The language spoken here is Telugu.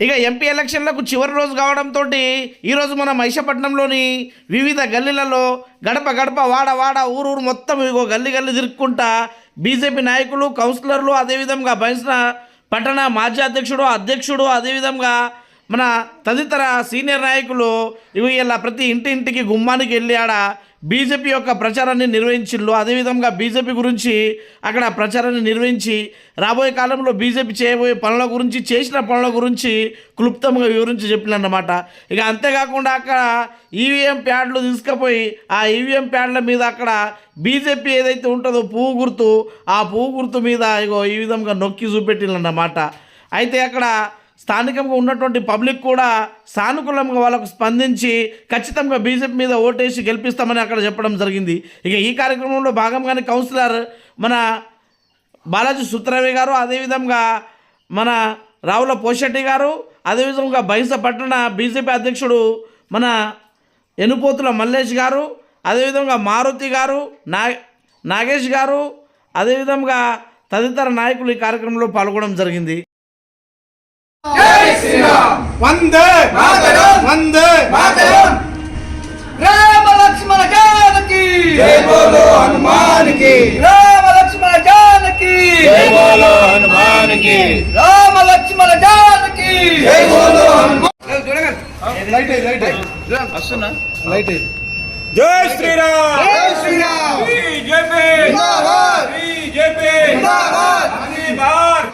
ఇక ఎంపీ ఎలక్షన్లకు చివరి రోజు కావడంతో ఈరోజు మన మహిషపట్నంలోని వివిధ గల్లీలలో గడప గడప వాడ వాడ ఊరూరు మొత్తం ఇగో గల్లీ గల్లీ తిరుక్కుంటా బీజేపీ నాయకులు కౌన్సిలర్లు అదేవిధంగా బహిష్ణ పట్టణ మాజీ అధ్యక్షుడు అధ్యక్షుడు అదేవిధంగా మన తదితర సీనియర్ నాయకులు ఇవి ఇలా ప్రతి ఇంటి ఇంటికి గుమ్మానికి వెళ్ళి ఆడ బీజేపీ యొక్క ప్రచారాన్ని నిర్వహించిళ్ళు అదేవిధంగా బీజేపీ గురించి అక్కడ ప్రచారాన్ని నిర్వహించి రాబోయే కాలంలో బీజేపీ చేయబోయే పనుల గురించి చేసిన పనుల గురించి క్లుప్తంగా వివరించి చెప్పినన్నమాట. ఇక అంతేకాకుండా అక్కడ ఈవీఎం ప్యాడ్లు తీసుకుపోయి ఆ ఈవీఎం ప్యాడ్ల మీద అక్కడ బీజేపీ ఏదైతే ఉంటుందో పువ్వు గుర్తు ఆ పువ్వు గుర్తు మీద ఇగో ఈ విధంగా నొక్కి చూపెట్టిందన్నమాట అయితే అక్కడ స్థానికంగా ఉన్నటువంటి పబ్లిక్ కూడా సానుకూలంగా వాళ్ళకు స్పందించి ఖచ్చితంగా బీజేపీ మీద ఓటేసి గెలిపిస్తామని అక్కడ చెప్పడం జరిగింది. ఇక ఈ కార్యక్రమంలో భాగంగానే కౌన్సిలర్ మన బాలాజీ సుత్రవి గారు అదేవిధంగా మన రావుల పోషెట్టి గారు అదేవిధంగా బైంస పట్టణ బీజేపీ అధ్యక్షుడు మన ఎనుపోతుల మల్లేష్ గారు అదేవిధంగా మారుతి గారు నా నాగేష్ గారు అదేవిధంగా తదితర నాయకులు ఈ కార్యక్రమంలో పాల్గొనడం జరిగింది. వందే వందే Rama Lakshmana Janaki. Rama Lakshmana Janaki. Rama Lakshmana Janaki. Light light. Light. జై శ్రీరామ్.